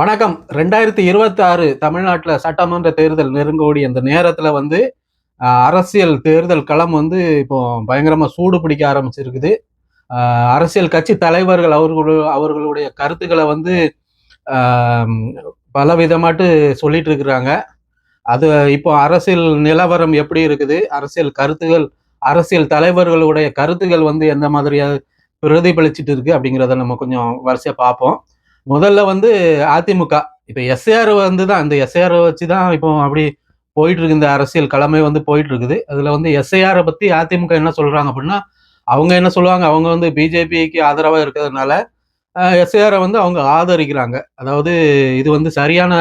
வணக்கம். ரெண்டாயிரத்தி இருபத்தி ஆறு தமிழ்நாட்டில் சட்டமன்ற தேர்தல் நெருங்கோடி அந்த நேரத்தில் வந்து அரசியல் தேர்தல் களம் வந்து இப்போ பயங்கரமாக சூடு பிடிக்க ஆரம்பிச்சிருக்குது. அரசியல் கட்சி தலைவர்கள் அவர்களு அவர்களுடைய கருத்துக்களை வந்து பலவிதமாட்டு பல சொல்லிட்டு இருக்கிறாங்க அது இப்போ அரசியல் நிலவரம் எப்படி இருக்குது? அரசியல் கருத்துகள் அரசியல் தலைவர்களுடைய கருத்துகள் வந்து எந்த மாதிரியாக பிரதிபலிச்சிட்டு இருக்கு அப்படிங்கிறத நம்ம கொஞ்சம் வரிசையாக பார்ப்போம். முதல்ல வந்து அதிமுக. இப்ப எஸ்ஏஆர் வந்து தான் இந்த எஸ்ஏஆர் வச்சு தான் இப்போ அப்படி போயிட்டு இருக்கு இந்த அரசியல் கடமை வந்து போயிட்டு இருக்குது அதுல வந்து எஸ்ஐஆரை பத்தி அதிமுக என்ன சொல்றாங்க அப்படின்னா அவங்க என்ன சொல்லுவாங்க அவங்க வந்து பிஜேபிக்கு ஆதரவாக இருக்கிறதுனால எஸ்ஐஆரை வந்து அவங்க ஆதரிக்கிறாங்க. அதாவது இது வந்து சரியான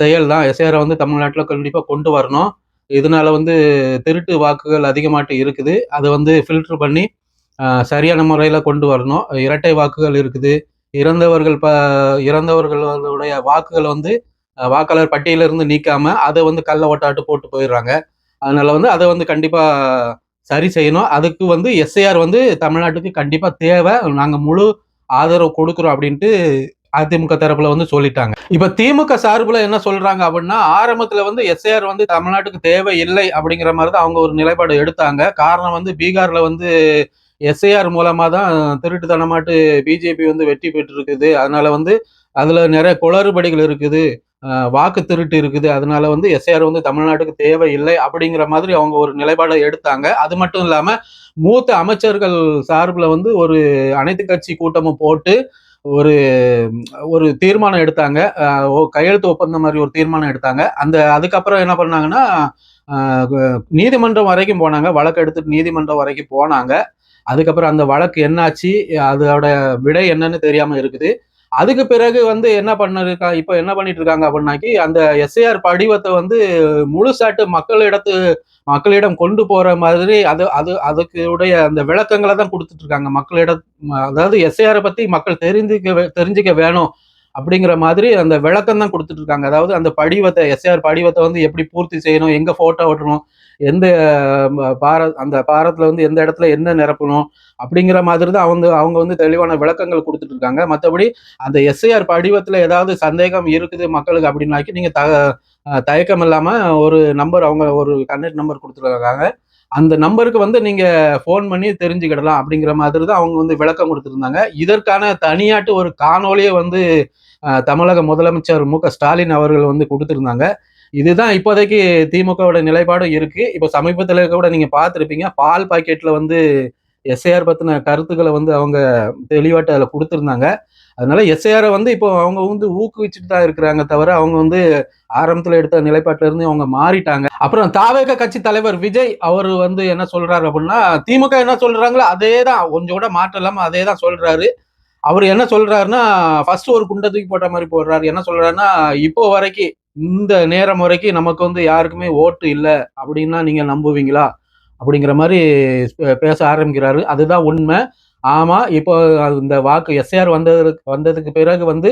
செயல் தான் எஸ்ஐஆரை வந்து தமிழ்நாட்டில் கண்டிப்பாக கொண்டு வரணும். இதனால வந்து திருட்டு வாக்குகள் அதிகமாட்டு இருக்குது. அதை வந்து ஃபில்டர் பண்ணி சரியான முறையில் கொண்டு வரணும். இரட்டை வாக்குகள் இருக்குது. இறந்தவர்கள் ப இறந்தவர்களுடைய வாக்குகள் வந்து வாக்காளர் பட்டியலிருந்து நீக்காம அதை வந்து கள்ள ஓட்டாட்டு போட்டு போயிடுறாங்க. அதனால வந்து அதை வந்து கண்டிப்பா சரி செய்யணும். அதுக்கு வந்து எஸ்ஐஆர் வந்து தமிழ்நாட்டுக்கு கண்டிப்பா தேவை. நாங்க முழு ஆதரவு கொடுக்குறோம் அப்படின்ட்டு அதிமுக தரப்புல வந்து சொல்லிட்டாங்க. இப்ப திமுக சார்புல என்ன சொல்றாங்க அப்படின்னா ஆரம்பத்துல வந்து எஸ்ஐஆர் வந்து தமிழ்நாட்டுக்கு தேவை இல்லை அப்படிங்கிற மாதிரி தான் அவங்க ஒரு நிலைப்பாடு எடுத்தாங்க. காரணம் வந்து பீகார்ல வந்து எஸ்ஐஆர் மூலமாக தான் திருட்டுத்தனமாட்டு பிஜேபி வந்து வெற்றி பெற்றிருக்குது. அதனால வந்து அதில் நிறைய குளறுபடிகள் இருக்குது. வாக்கு திருட்டு இருக்குது. அதனால வந்து எஸ்ஐஆர் வந்து தமிழ்நாட்டுக்கு தேவையில்லை அப்படிங்கிற மாதிரி அவங்க ஒரு நிலைப்பாடை எடுத்தாங்க. அது மட்டும் இல்லாமல் மூத்த அமைச்சர்கள் சார்பில் வந்து ஒரு அனைத்து கட்சி கூட்டமும் போட்டு ஒரு ஒரு தீர்மானம் எடுத்தாங்க. கையெழுத்து ஒப்பந்தம் மாதிரி ஒரு தீர்மானம் எடுத்தாங்க. அந்த அதுக்கப்புறம் என்ன பண்ணாங்கன்னா நீதிமன்றம் வரைக்கும் போனாங்க. வழக்கு எடுத்துட்டு நீதிமன்றம் வரைக்கும் போனாங்க. அதுக்கப்புறம் அந்த வழக்கு என்னாச்சு அதோட விடை என்னன்னு தெரியாம இருக்குது. அதுக்கு பிறகு வந்து என்ன பண்ணிருக்கா இப்போ என்ன பண்ணிட்டு இருக்காங்க அப்படின்னாக்கி அந்த எஸ்ஐஆர் படிவத்தை வந்து முழுசாட்டு மக்களிடத்து மக்களிடம் கொண்டு போற மாதிரி அது அது அதுக்கு உடைய அந்த விளக்கங்களை தான் கொடுத்துட்டு இருக்காங்க மக்களிடம் அதாவது எஸ்ஐஆரை பத்தி மக்கள் தெரிஞ்சுக்க வே- தெரிஞ்சுக்க வேணும் அப்படிங்கிற மாதிரி அந்த விளக்கம் தான் கொடுத்துட்டு இருக்காங்க அதாவது அந்த படிவத்தை எஸ்ஐஆர் படிவத்தை வந்து எப்படி பூர்த்தி செய்யணும் எங்க போட்டோ ஓட்டணும் எந்த பார அந்த பாரத்துல வந்து எந்த இடத்துல என்ன நிரப்பணும் அப்படிங்கிற மாதிரி தான் அவங்க அவங்க வந்து தெளிவான விளக்கங்கள் கொடுத்துட்டு இருக்காங்க. மற்றபடி அந்த எஸ்ஐஆர் படிவத்தில் ஏதாவது சந்தேகம் இருக்குது மக்களுக்கு அப்படின்னாக்கி நீங்கள் த தயக்கம் இல்லாமல் ஒரு நம்பர் அவங்க ஒரு கண்டக்ட் நம்பர் கொடுத்துருக்காங்க. அந்த நம்பருக்கு வந்து நீங்கள் ஃபோன் பண்ணி தெரிஞ்சுக்கிடலாம் அப்படிங்கிற மாதிரி தான் அவங்க வந்து விளக்கம் கொடுத்துருந்தாங்க. இதற்கான தனியாட்டு ஒரு காணொலியை வந்து தமிழக முதலமைச்சர் மு க ஸ்டாலின் அவர்கள் வந்து கொடுத்துருந்தாங்க. இதுதான் இப்போதைக்கு திமுகவோட நிலைப்பாடும் இருக்கு. இப்போ சமீபத்தில் கூட நீங்க பார்த்துருப்பீங்க பால் பாக்கெட்ல வந்து எஸ்ஐஆர் பத்தின கருத்துக்களை வந்து அவங்க தெளிவாட்டு அதில் கொடுத்துருந்தாங்க. அதனால எஸ்ஐஆரை வந்து இப்போ அவங்க வந்து ஊக்குவிச்சுட்டு தான் இருக்கிறாங்க தவிர அவங்க வந்து ஆரம்பத்தில் எடுத்த நிலைப்பாட்டில இருந்து அவங்க மாறிட்டாங்க. அப்புறம் தாவேக கட்சி தலைவர் விஜய் அவர் வந்து என்ன சொல்றாரு அப்படின்னா திமுக என்ன சொல்றாங்களோ அதே தான் கொஞ்சம் கூட மாற்றம் இல்லாமல் அதே தான் சொல்றாரு. அவர் என்ன சொல்றாருன்னா ஃபர்ஸ்ட் ஒரு குண்டை தூக்கி போட்ட மாதிரி போடுறாரு. என்ன சொல்றாருன்னா இப்போ வரைக்கும் இந்த நேரம் வரைக்கும் நமக்கு வந்து யாருக்குமே ஓட்டு இல்லை அப்படின்னா நீங்கள் நம்புவீங்களா? அப்படிங்கிற மாதிரி பேச ஆரம்பிக்கிறாரு. அதுதான் உண்மை. ஆமாம் இப்போ இந்த வாக்கு எஸ்ஆர் வந்ததுக்கு வந்ததுக்கு பிறகு வந்து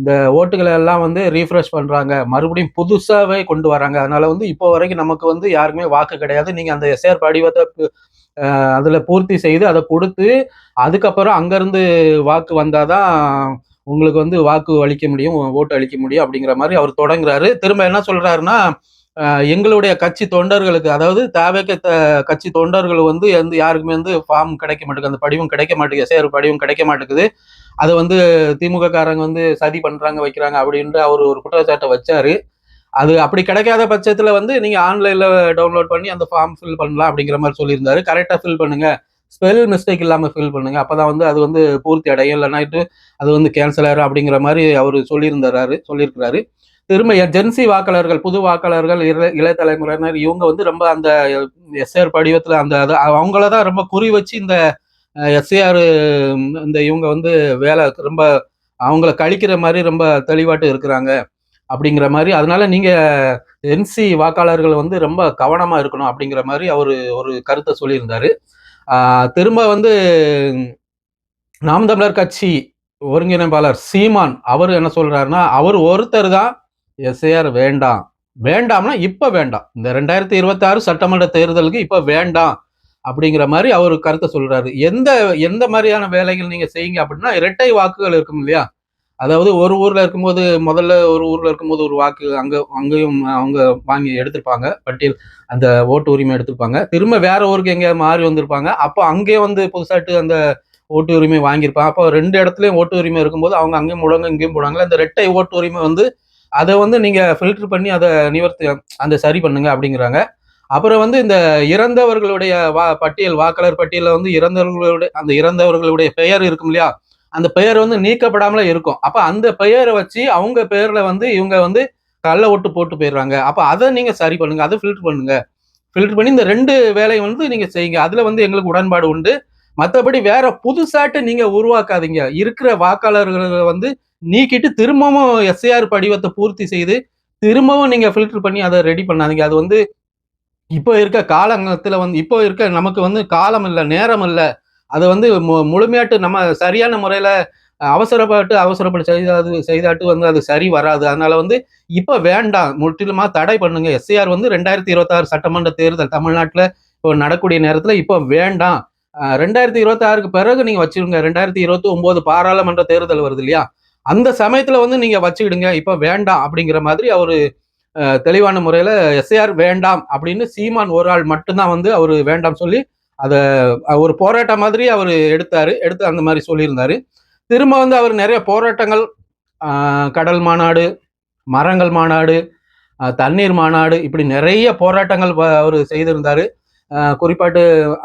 இந்த ஓட்டுகளை எல்லாம் வந்து ரீஃப்ரெஷ் பண்ணுறாங்க மறுபடியும் புதுசாகவே கொண்டு வராங்க. அதனால வந்து இப்போ வரைக்கும் நமக்கு வந்து யாருக்குமே வாக்கு கிடையாது. நீங்கள் அந்த எஸ்ஆர் படிவத்தை அதில் பூர்த்தி செய்து அதை கொடுத்து அதுக்கப்புறம் அங்கேருந்து வாக்கு வந்தாதான் உங்களுக்கு வந்து வாக்கு அளிக்க முடியும் ஓட்டு அளிக்க முடியும் அப்படிங்கிற மாதிரி அவர் தொடங்குறாரு. திரும்ப என்ன சொல்றாருன்னா எங்களுடைய கட்சி தொண்டர்களுக்கு அதாவது தேவைக்க கட்சி தொண்டர்கள் வந்து எந்த யாருக்குமே வந்து ஃபார்ம் கிடைக்க மாட்டேங்குது. அந்த படிவும் கிடைக்க மாட்டேங்குது. சேர் படிவும் கிடைக்க மாட்டேங்குது. அதை வந்து திமுக காரங்க வந்து சதி பண்றாங்க வைக்கிறாங்க அப்படின்ட்டு அவர் ஒரு குற்றச்சாட்டை வச்சாரு. அது அப்படி கிடைக்காத பட்சத்துல வந்து நீங்க ஆன்லைன்ல டவுன்லோட் பண்ணி அந்த ஃபார்ம் ஃபில் பண்ணலாம் அப்படிங்கிற மாதிரி சொல்லியிருந்தாரு. கரெக்டா ஃபில் பண்ணுங்க. ஸ்பெல் மிஸ்டேக் இல்லாமல் ஃபில் பண்ணுங்க. அப்பதான் வந்து அது வந்து பூர்த்தி அடையும். இல்லைனாட்டு அது வந்து கேன்சல் ஆயிரும் அப்படிங்கிற மாதிரி அவர் சொல்லியிருந்தாரு சொல்லியிருக்கிறாரு. திரும்ப ஜென்சி வாக்காளர்கள் புது வாக்காளர்கள் இள இளைய தலைமுறையினர் இவங்க வந்து ரொம்ப அந்த எஸ்ஆர் படிவத்தில் அந்த அது அவங்கள தான் ரொம்ப குறி வச்சு இந்த எஸ்ஏஆர் இந்த இவங்க வந்து வேலை ரொம்ப அவங்கள கழிக்கிற மாதிரி ரொம்ப தெளிவாட்டு இருக்கிறாங்க அப்படிங்கிற மாதிரி. அதனால நீங்க என்சி வாக்காளர்கள் வந்து ரொம்ப கவனமா இருக்கணும் அப்படிங்கிற மாதிரி அவர் ஒரு கருத்தை சொல்லியிருந்தாரு. திரும்ப வந்து நாம் தமிழர் கட்சி ஒருங்கிணைப்பாளர் சீமான் அவர் என்ன சொல்றாருன்னா அவர் ஒருத்தர் தான் எஸ்ஏஆர் வேண்டாம். வேண்டாம்னா இப்போ வேண்டாம். இந்த ரெண்டாயிரத்தி இருபத்தி ஆறு சட்டமன்ற தேர்தலுக்கு இப்போ வேண்டாம் அப்படிங்கிற மாதிரி அவர் கருத்தை சொல்றாரு. எந்த எந்த மாதிரியான வேலைகள் நீங்க செய்யுங்க அப்படின்னா இரட்டை வாக்குகள் இருக்கும் இல்லையா? அதாவது ஒரு ஊர்ல இருக்கும்போது முதல்ல ஒரு ஊர்ல இருக்கும்போது ஒரு வாக்கு அங்க அங்கேயும் அவங்க வாங்கி எடுத்திருப்பாங்க. பட்டியல் அந்த ஓட்டு உரிமை எடுத்திருப்பாங்க. திரும்ப வேற ஊருக்கு எங்கேயாவது மாறி வந்திருப்பாங்க. அப்போ அங்கேயே வந்து புதுசாட்டு அந்த ஓட்டு உரிமை வாங்கியிருப்பாங்க. அப்போ ரெண்டு இடத்துலையும் ஓட்டு உரிமை இருக்கும்போது அவங்க அங்கேயும் போடுவாங்க இங்கேயும் போடுவாங்க அந்த ரெட்டை ஓட்டு உரிமை வந்து அதை வந்து நீங்க ஃபில்டர் பண்ணி அதை நிவர்த்தி அந்த சரி பண்ணுங்க அப்படிங்கிறாங்க. அப்புறம் வந்து இந்த இறந்தவர்களுடைய வா பட்டியல் வாக்காளர் பட்டியலில் வந்து இறந்தவர்களுடைய அந்த இறந்தவர்களுடைய பெயர் இருக்கும் இல்லையா? அந்த பெயர் வந்து நீக்கப்படாமல இருக்கும். அப்ப அந்த பெயரை வச்சு அவங்க பெயர்ல வந்து இவங்க வந்து கள்ள ஓட்டு போட்டு போயிடுறாங்க. அப்ப அதை நீங்க சரி பண்ணுங்க அதை ஃபில்டர் பண்ணுங்க. ஃபில்டர் பண்ணி இந்த ரெண்டு வேலையை வந்து நீங்க செய்யுங்க. அதுல வந்து எங்களுக்கு உடன்பாடு உண்டு. மற்றபடி வேற புதுசாட்டு நீங்க உருவாக்காதீங்க. இருக்கிற வாக்காளர்களை வந்து நீக்கிட்டு திரும்பவும் எஸ்ஐஆர் படிவத்தை பூர்த்தி செய்து திரும்பவும் நீங்க ஃபில்டர் பண்ணி அதை ரெடி பண்ணாதீங்க. அது வந்து இப்போ இருக்க காலங்கத்துல வந்து இப்போ இருக்க நமக்கு வந்து காலம் இல்லை நேரம் இல்லை. அதை வந்து மு- முழுமையாட்டு நம்ம சரியான முறையில அவசரப்பட்டு அவசரப்பட்டு செய்தாது செய்தாட்டு வந்து அது சரி வராது. அதனால வந்து இப்ப வேண்டாம். முற்றிலுமா தடை பண்ணுங்க. எஸ்ஐஆர் வந்து ரெண்டாயிரத்தி இருபத்தாறு சட்டமன்ற தேர்தல் தமிழ்நாட்டுல இப்போ நடக்கூடிய நேரத்துல இப்போ வேண்டாம். ரெண்டாயிரத்தி இருபத்தி ஆறுக்கு பிறகு நீங்க வச்சிருங்க. ரெண்டாயிரத்தி இருபத்தி ஒன்பது பாராளுமன்ற தேர்தல் வருது இல்லையா? அந்த சமயத்துல வந்து நீங்க வச்சுக்கிடுங்க. இப்ப வேண்டாம் அப்படிங்கிற மாதிரி அவரு தெளிவான முறையில எஸ்ஐஆர் வேண்டாம் அப்படின்னு சீமான் ஒரு ஆள் மட்டும்தான் வந்து அவரு வேண்டாம் சொல்லி அதை ஒரு போராட்டம் மாதிரி அவர் எடுத்தாரு. எடுத்து அந்த மாதிரி சொல்லியிருந்தாரு. திரும்ப வந்து அவர் நிறைய போராட்டங்கள் கடல் மாநாடு மரங்கள் மாநாடு தண்ணீர் மாநாடு இப்படி நிறைய போராட்டங்கள் அவர் செய்திருந்தாரு. குறிப்பாட்டு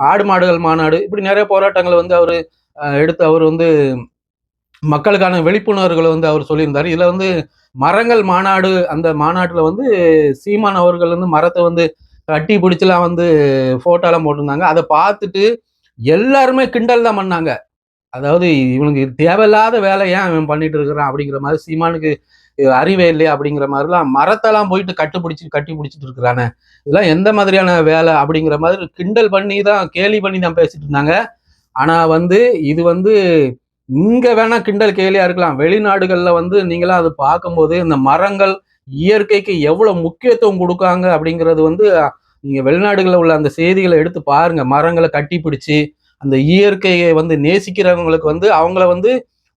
ஆடு மாடுகள் மாநாடு இப்படி நிறைய போராட்டங்கள் வந்து அவர் எடுத்து அவர் வந்து மக்களுக்கான விழிப்புணர்வுகளை வந்து அவர் சொல்லியிருந்தார். இதில் வந்து மரங்கள் மாநாடு அந்த மாநாட்டில் வந்து சீமான் அவர்கள் வந்து மரத்தை வந்து கட்டி பிடிச்சலாம் வந்து ஃபோட்டோலாம் போட்டிருந்தாங்க. அதை பார்த்துட்டு எல்லாருமே கிண்டல் தான் பண்ணாங்க. அதாவது இவனுக்கு இது தேவையில்லாத வேலை ஏன் இவன் பண்ணிட்டு இருக்கிறான் அப்படிங்கிற மாதிரி சீமானுக்கு அறிவே இல்லையா அப்படிங்கிற மாதிரிலாம் மரத்தெல்லாம் போயிட்டு கட்டுப்பிடிச்சி கட்டி பிடிச்சிட்டு இருக்கிறானே. இதெல்லாம் எந்த மாதிரியான வேலை அப்படிங்கிற மாதிரி கிண்டல் பண்ணி தான் கேலி பண்ணி தான் பேசிட்டு இருந்தாங்க. ஆனால் வந்து இது வந்து இங்கே வேணால் கிண்டல் கேலியாக இருக்கலாம். வெளிநாடுகளில் வந்து நீங்களாம் அது பார்க்கும்போது இந்த மரங்கள் இயற்கைக்கு எவ்வளவு முக்கியத்துவம் கொடுக்காங்க அப்படிங்கிறது வந்து நீங்க வெளிநாடுகளில் உள்ள அந்த செய்திகளை எடுத்து பாருங்க. மரங்களை கட்டி பிடிச்சி அந்த இயற்கையை வந்து நேசிக்கிறவங்களுக்கு வந்து அவங்கள வந்து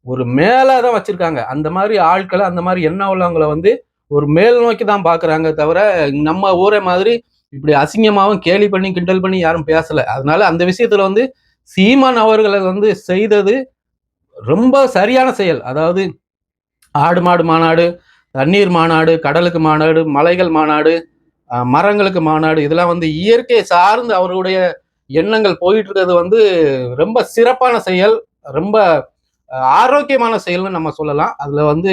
ஒரு மேலே தான் வச்சிருக்காங்க. அந்த மாதிரி ஆட்களை அந்த மாதிரி எண்ணம் உள்ளவங்கள வந்து ஒரு மேல் நோக்கி தான் பாக்குறாங்க தவிர நம்ம ஊரை மாதிரி இப்படி அசிங்கமாகவும் கேலி பண்ணி கிண்டல் பண்ணி யாரும் பேசலை. அதனால அந்த விஷயத்துல வந்து சீமான் அவர்களை வந்து செய்தது ரொம்ப சரியான செயல். அதாவது ஆடு மாடு மாநாடு தண்ணீர் மாநாடு கடலுக்கு மாநாடு மலைகள் மாநாடு மரங்களுக்கு மாநாடு இதெல்லாம் வந்து இயற்கையை சார்ந்து அவருடைய எண்ணங்கள் போயிட்டு இருக்கிறது வந்து ரொம்ப சிறப்பான செயல் ரொம்ப ஆரோக்கியமான செயல்னு நம்ம சொல்லலாம். அதில் வந்து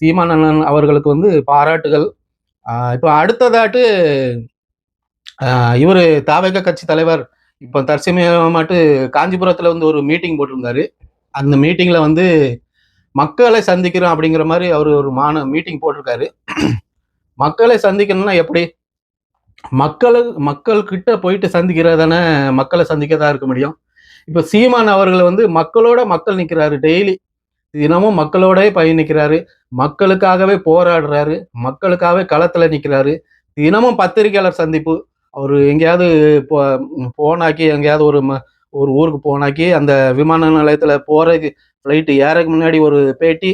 சீமானந்தன் அவர்களுக்கு வந்து பாராட்டுகள். இப்போ அடுத்ததாட்டு இவர் தாவக கட்சி தலைவர் இப்போ தற்சமயமாட்டு காஞ்சிபுரத்தில் வந்து ஒரு மீட்டிங் போட்டிருந்தாரு. அந்த மீட்டிங்கில் வந்து மக்களை சந்திக்கிறோம் அப்படிங்கிற மாதிரி அவர் ஒரு மான மீட்டிங் போட்டிருக்காரு. மக்களை சந்திக்கணும்னா எப்படி? மக்கள் கிட்ட போயிட்டு சந்திக்கிறது தானே மக்களை தான் இருக்க முடியும். இப்போ சீமான் அவர்கள் வந்து மக்களோட மக்கள் நிற்கிறாரு டெய்லி தினமும் மக்களோடவே பயணிக்கிறாரு. மக்களுக்காகவே போராடுறாரு. மக்களுக்காகவே களத்தில் நிற்கிறாரு தினமும் பத்திரிகையாளர் சந்திப்பு. அவர் எங்கேயாவது போ போனாக்கி எங்கேயாவது ஒரு ம- ஒரு ஊருக்கு போனாக்கி அந்த விமான நிலையத்தில் போகிறதுக்கு ஃப்ளைட்டு ஏறக்கு முன்னாடி ஒரு பேட்டி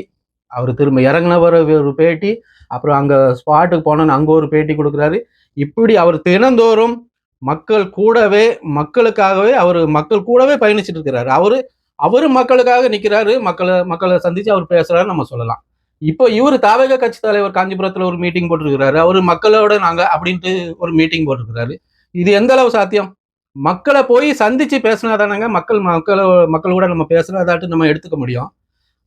அவர் திரும்ப இறங்கின ஒரு பேட்டி அப்புறம் அங்கே ஸ்பாட்டுக்கு போனோன்னு அங்கே ஒரு பேட்டி கொடுக்குறாரு. இப்படி அவர் தினந்தோறும் மக்கள் கூடவே மக்களுக்காகவே அவர் மக்கள் கூடவே பயணிச்சுட்டு இருக்கிறாரு. அவரு அவரு மக்களுக்காக நிற்கிறாரு மக்களை மக்களை சந்திச்சு அவர் பேசுறாரு நம்ம சொல்லலாம். இப்போ இவர் தாவக கட்சி தலைவர் காஞ்சிபுரத்தில் ஒரு மீட்டிங் போட்டிருக்கிறாரு. அவர் மக்களோட நாங்கள் அப்படின்ட்டு ஒரு மீட்டிங் போட்டிருக்கிறாரு. இது எந்த அளவு சாத்தியம்? மக்களை போய் சந்திச்சு பேசினாதானங்க மக்கள் மக்கள் மக்களோட நம்ம பேசுறதாட்டு நம்ம எடுத்துக்க முடியும்.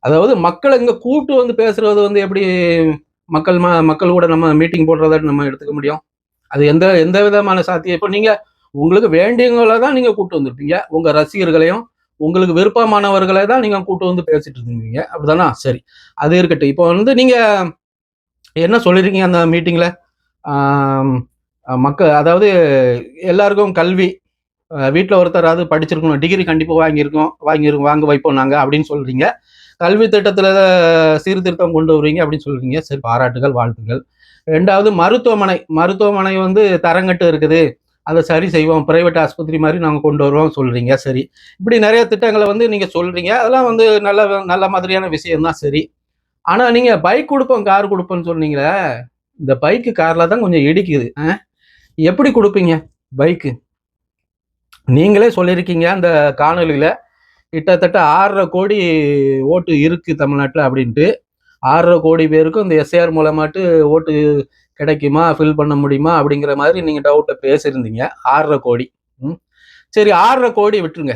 அதாவது மக்களை இங்கே கூப்பிட்டு வந்து பேசுறது வந்து எப்படி மக்கள் ம மக்கள் கூட நம்ம மீட்டிங் போடுறதாட்டு நம்ம எடுத்துக்க முடியும்? அது எந்த எந்த விதமான சாத்தியம்? இப்போ நீங்கள் உங்களுக்கு வேண்டியவங்களை தான் நீங்கள் கூப்பிட்டு வந்திருப்பீங்க. உங்கள் ரசிகர்களையும் உங்களுக்கு விருப்பமானவர்களை தான் நீங்கள் கூப்பிட்டு வந்து பேசிட்டு இருந்தீங்க. அப்படிதானா? சரி. அது இருக்கட்டும். இப்போ வந்து நீங்கள் என்ன சொல்லியிருக்கீங்க அந்த மீட்டிங்கில் மக்கள் அதாவது எல்லாருக்கும் கல்வி வீட்டில் ஒருத்தராவது படிச்சிருக்கணும் டிகிரி கண்டிப்பாக வாங்கியிருக்கோம் வாங்கியிருக்கோம் வாங்க வைப்போம் நாங்கள் அப்படின்னு சொல்றீங்க. கல்வி திட்டத்தில் சீர்திருத்தம் கொண்டு வருவீங்க அப்படின்னு சொல்றீங்க. சரி பாராட்டுகள் வாழ்த்துக்கள். ரெண்டாவது மருத்துவமனை. மருத்துவமனை வந்து தரங்கட்டு இருக்குது. அதை சரி செய்வோம். பிரைவேட் ஆஸ்பத்திரி மாதிரி நாங்கள் கொண்டு வருவோம் சொல்றீங்க. சரி. இப்படி நிறைய திட்டங்களை வந்து நீங்கள் சொல்றீங்க. அதெல்லாம் வந்து நல்ல நல்ல மாதிரியான விஷயம்தான். சரி. ஆனால் நீங்கள் பைக் கொடுப்போம் கார் கொடுப்போம்னு சொன்னீங்களே இந்த பைக்கு காரில் தான் கொஞ்சம் இடிக்குது. ஆ? எப்படி கொடுப்பீங்க பைக்கு நீங்களே சொல்லியிருக்கீங்க அந்த காணொலியில் கிட்டத்தட்ட ஆறரை கோடி ஓட்டு இருக்குது தமிழ்நாட்டில் அப்படின்ட்டு. ஆறரை கோடி பேருக்கும் இந்த எஸ்ஏஆர் மூலமாட்டு ஓட்டு கிடைக்குமா ஃபில் பண்ண முடியுமா அப்படிங்கிற மாதிரி நீங்கள் டவுட்டை பேசியிருந்தீங்க. ஆறரை கோடி. ம். சரி ஆறரை கோடி விட்டுருங்க.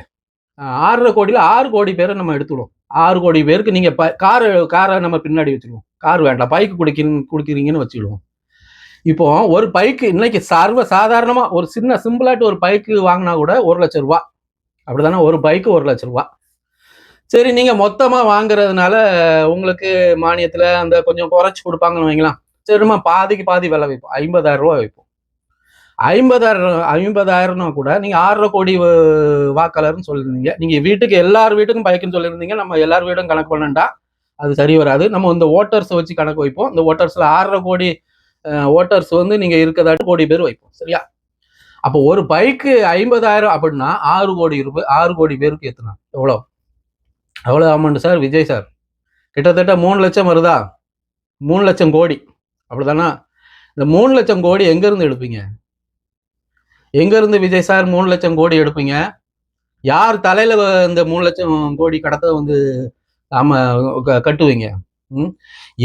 ஆறரை கோடியில் ஆறு கோடி பேரை நம்ம எடுத்துடுவோம். ஆறு கோடி பேருக்கு நீங்கள் ப காரை காரை நம்ம பின்னாடி வச்சுருவோம். கார் வேண்டாம் பைக்கு குடிக்கிறீங்க குடிக்கிறீங்கன்னு வச்சுக்கிடுவோம் இப்போ ஒரு பைக்கு இன்னைக்கு சர்வ சாதாரணமா ஒரு சின்ன சிம்பிளாட்டு ஒரு பைக்கு வாங்கினா கூட ஒரு லட்சம் ரூபா. அப்படிதானே? ஒரு பைக்கு ஒரு லட்சம் ரூபா. சரி நீங்க மொத்தமா வாங்குறதுனால உங்களுக்கு மானியத்துல அந்த கொஞ்சம் குறைச்சி கொடுப்பாங்கன்னு வைங்களேன். சரிம்மா பாதிக்கு பாதி விலை வைப்போம். ஐம்பதாயிரம் ரூபா வைப்போம். ஐம்பதாயிரம் ஐம்பதாயிரம்னா கூட நீங்க ஆறரை கோடி வாக்காளர்னு சொல்லியிருந்தீங்க. நீங்க வீட்டுக்கு எல்லார் வீட்டுக்கும் பைக்குன்னு சொல்லியிருந்தீங்க. நம்ம எல்லார் வீடும் கணக்கு பண்ணண்டா. அது சரி வராது. நம்ம இந்த ஓட்டர்ஸை வச்சு கணக்கு வைப்போம். இந்த ஓட்டர்ஸ்ல ஆறரை கோடி ஓட்டர்ஸ் வந்து நீங்கள் இருக்கதாட்டு கோடி பேர் வைப்போம் சரியா? அப்போ ஒரு பைக்கு ஐம்பதாயிரம் அப்படின்னா ஆறு கோடி ரூபாய் ஆறு கோடி பேருக்கு ஏற்றுனா எவ்வளோ எவ்வளோ அமௌண்ட் சார் விஜய் சார் கிட்டத்தட்ட மூணு லட்சம் வருதா? மூணு லட்சம் கோடி. அப்படிதானா இந்த மூணு லட்சம் கோடி எங்கேருந்து எடுப்பீங்க? எங்கேருந்து விஜய் சார் மூணு லட்சம் கோடி எடுப்பீங்க? யார் தலையில் இந்த மூணு லட்சம் கோடி கடத்த வந்து ஆமாம் க- கட்டுவீங்க?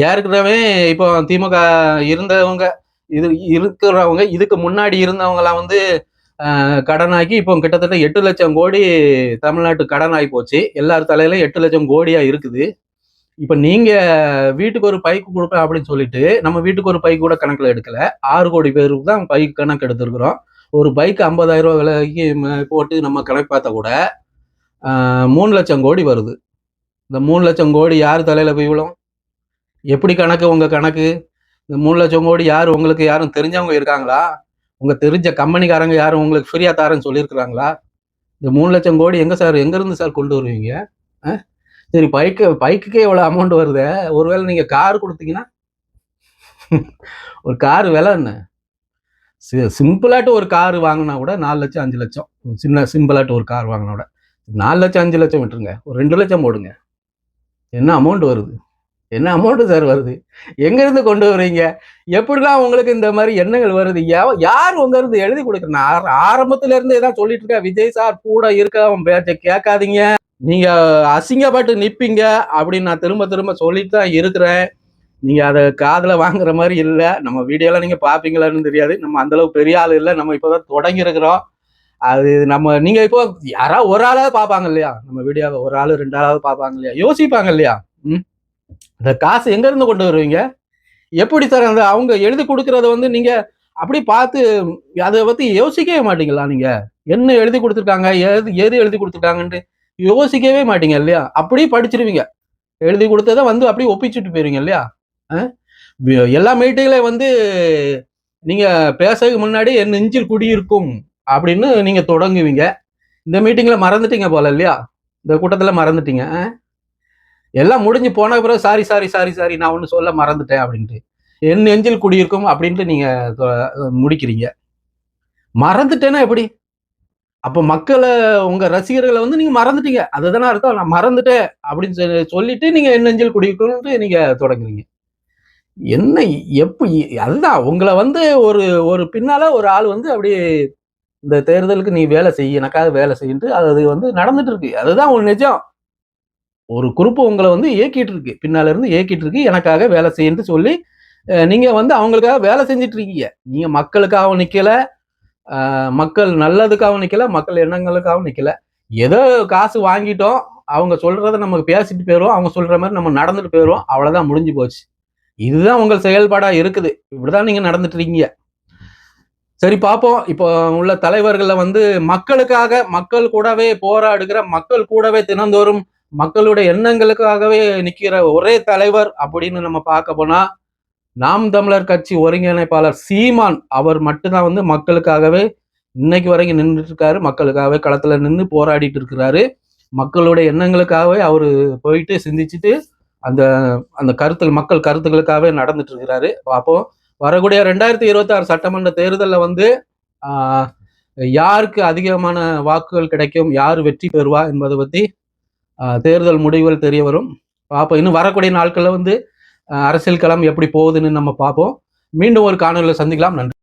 ஏற்கனவே இப்போ திமுக இருந்தவங்க இது இருக்கிறவங்க இதுக்கு முன்னாடி இருந்தவங்களாம் வந்து கடனாக்கி இப்போ கிட்டத்தட்ட எட்டு லட்சம் கோடி தமிழ்நாட்டு கடன் ஆகி போச்சு. எல்லார் தலையிலும் எட்டு லட்சம் கோடியா இருக்குது. இப்போ நீங்க வீட்டுக்கு ஒரு பைக்கு கொடுப்பேன் அப்படின்னு சொல்லிட்டு நம்ம வீட்டுக்கு ஒரு பைக் கூட கணக்கில் எடுக்கல. ஆறு கோடி பேருக்கு தான் பைக் கணக்கு எடுத்திருக்கிறோம். ஒரு பைக் ஐம்பதாயிரம் ரூபா விலைக்கு போட்டு நம்ம கணக்கு பார்த்தா கூட மூணு லட்சம் கோடி வருது. இந்த மூணு லட்சம் கோடி யார் தலையில போய் விழும்? எப்படி கணக்கு? உங்கள் கணக்கு? இந்த மூணு லட்சம் கோடி யார்? உங்களுக்கு யாரும் தெரிஞ்சவங்க இருக்காங்களா? உங்கள் தெரிஞ்ச கம்பெனிக்காரங்க யாரும் உங்களுக்கு ஃப்ரீயாக தாரேன்னு சொல்லியிருக்கிறாங்களா? இந்த மூணு லட்சம் கோடி எங்கே சார்? எங்கேருந்து சார் கொண்டு வருவீங்க? ஆ? சரி பைக்கு பைக்குக்கே இவ்வளோ அமௌண்ட் வருது. ஒருவேளை நீங்கள் கார் கொடுத்தீங்கன்னா? ஒரு கார் விலை என்ன? சி- சிம்பிளாட்டு ஒரு கார் வாங்கினா கூட நாலு லட்சம் அஞ்சு லட்சம். சின்ன சிம்பிளாட்டு ஒரு கார் வாங்கினா கூட. நாலு லட்சம் அஞ்சு லட்சம் விட்டுருங்க. ஒரு ரெண்டு லட்சம் போடுங்க. என்ன அமௌண்ட் வருது? என்ன அமௌண்ட்டு சார் வருது? எங்கேருந்து கொண்டு வர்றீங்க? எப்படிலாம் உங்களுக்கு இந்த மாதிரி எண்ணங்கள் வருது? யார் உங்கேருந்து எழுதி கொடுக்குறேன் நான் ஆர- ஆரம்பத்துல இருந்து ஏதாவது சொல்லிட்டு இருக்கேன். விஜய் சார் கூட இருக்க அவன் பேச்சை கேட்காதீங்க. நீங்க அசிங்கப்பட்டு நிற்பீங்க அப்படின்னு நான் திரும்ப திரும்ப சொல்லிட்டு தான் இருக்கிறேன். நீங்க அதை காதில் வாங்குற மாதிரி இல்லை. நம்ம வீடியோலாம் நீங்க பார்ப்பீங்களான்னு தெரியாது. நம்ம அந்தளவு பெரிய ஆள் இல்லை. நம்ம இப்போதான் தொடங்கி இருக்கிறோம். அது நம்ம நீங்க இப்போ யாராவது ஒரு ஆளாவது பார்ப்பாங்க இல்லையா? நம்ம வீடியோவை ஒரு ஆள் ரெண்டு ஆளாவது பார்ப்பாங்க இல்லையா? யோசிப்பாங்க இல்லையா? இந்த காசு எங்கேருந்து கொண்டு வருவீங்க? எப்படி சார் அந்த அவங்க எழுதி கொடுக்கறத வந்து நீங்கள் அப்படி பார்த்து அதை பற்றி யோசிக்கவே மாட்டீங்களா நீங்கள் என்ன எழுதி கொடுத்துருக்காங்க? எது எது எழுதி கொடுத்துருக்காங்கன்ட்டு யோசிக்கவே மாட்டீங்க இல்லையா? அப்படியே படிச்சிருவீங்க. எழுதி கொடுத்ததை வந்து அப்படியே ஒப்பிச்சுட்டு போயிருவீங்க இல்லையா? எல்லா மீட்டிங்லையும் வந்து நீங்கள் பேசறதுக்கு முன்னாடி என் நெஞ்சில் குடியிருக்கும் அப்படின்னு நீங்கள் தொடங்குவீங்க. இந்த மீட்டிங்கில் மறந்துட்டீங்க போல இல்லையா? இந்த கூட்டத்தில் மறந்துட்டீங்க எல்லாம் முடிஞ்சு போன பிறகு சாரி சாரி சாரி சாரி நான் ஒன்று சொல்ல மறந்துட்டேன் அப்படின்ட்டு. என் நெஞ்சில் குடியிருக்கும் அப்படின்ட்டு நீங்கள் தொ- முடிக்கிறீங்க. மறந்துட்டேன்னா எப்படி? அப்போ மக்களை உங்கள் ரசிகர்களை வந்து நீங்கள் மறந்துட்டீங்க. அதுதானே அர்த்தம் நான் மறந்துட்டேன் அப்படின்னு சொல்லி- சொல்லிட்டு நீங்கள் என் நெஞ்சில் குடியிருக்கணும்ட்டு நீங்கள் தொடங்குறீங்க. என்ன எப்போ அதுதான். உங்களை வந்து ஒரு ஒரு பின்னால் ஒரு ஆள் வந்து அப்படியே இந்த தேர்தலுக்கு நீ வேலை செய்ய எனக்காக வேலை செய்யிட்டு அது வந்து நடந்துட்டு இருக்கு. அதுதான் உன் நிஜம். ஒரு குரூப் உங்களை வந்து இயக்கிட்டு இருக்கு பின்னால இருந்து இயக்கிட்டு இருக்கு எனக்காக வேலை செய்யன்னு சொல்லி நீங்க வந்து அவங்களுக்காக வேலை செஞ்சுட்டு இருக்கீங்க நீங்க மக்களுக்காகவும் நிக்கல. மக்கள் நல்லதுக்காகவும் நிக்கல. மக்கள் எண்ணங்களுக்காகவும் நிக்கல. ஏதோ காசு வாங்கிட்டோம். அவங்க சொல்றத நம்ம பேசிட்டு போயிடும் அவங்க சொல்ற மாதிரி நம்ம நடந்துட்டு போயிடுவோம். அவ்வளவுதான் முடிஞ்சு போச்சு. இதுதான் உங்கள் செயல்பாடா இருக்குது. இப்படிதான் நீங்க நடந்துட்டு இருக்கீங்க சரி பார்ப்போம் இப்போ உள்ள தலைவர்களை வந்து மக்களுக்காக மக்கள் கூடவே போராடுகிற மக்கள் கூடவே தினந்தோறும் மக்களுடைய எண்ணங்களுக்காகவே நிற்கிற ஒரே தலைவர் அப்படின்னு நம்ம பார்க்க போனா நாம் தமிழர் கட்சி ஒருங்கிணைப்பாளர் சீமான் அவர் மட்டும்தான் வந்து மக்களுக்காகவே இன்னைக்கு வரைக்கும் நின்றுட்டு இருக்காரு மக்களுக்காகவே களத்துல நின்று போராடிட்டு இருக்கிறாரு. மக்களுடைய எண்ணங்களுக்காகவே அவரு போயிட்டு சிந்திச்சுட்டு அந்த அந்த கருத்து மக்கள் கருத்துக்களுக்காகவே நடந்துட்டு இருக்கிறாரு பார்ப்போம் வரக்கூடிய ரெண்டாயிரத்தி இருபத்தி ஆறு சட்டமன்ற தேர்தலில் வந்து யாருக்கு அதிகமான வாக்குகள் கிடைக்கும்? யார் வெற்றி பெறுவா என்பதை பத்தி தேர்தல் முடிவுகள் தெரிய வரும். பார்ப்போம். இன்னும் வரக்கூடிய நாட்களில் வந்து அரசியல் களம் எப்படி போகுதுன்னு நம்ம பார்ப்போம். மீண்டும் ஒரு காணொலியில் சந்திக்கலாம். நன்றி.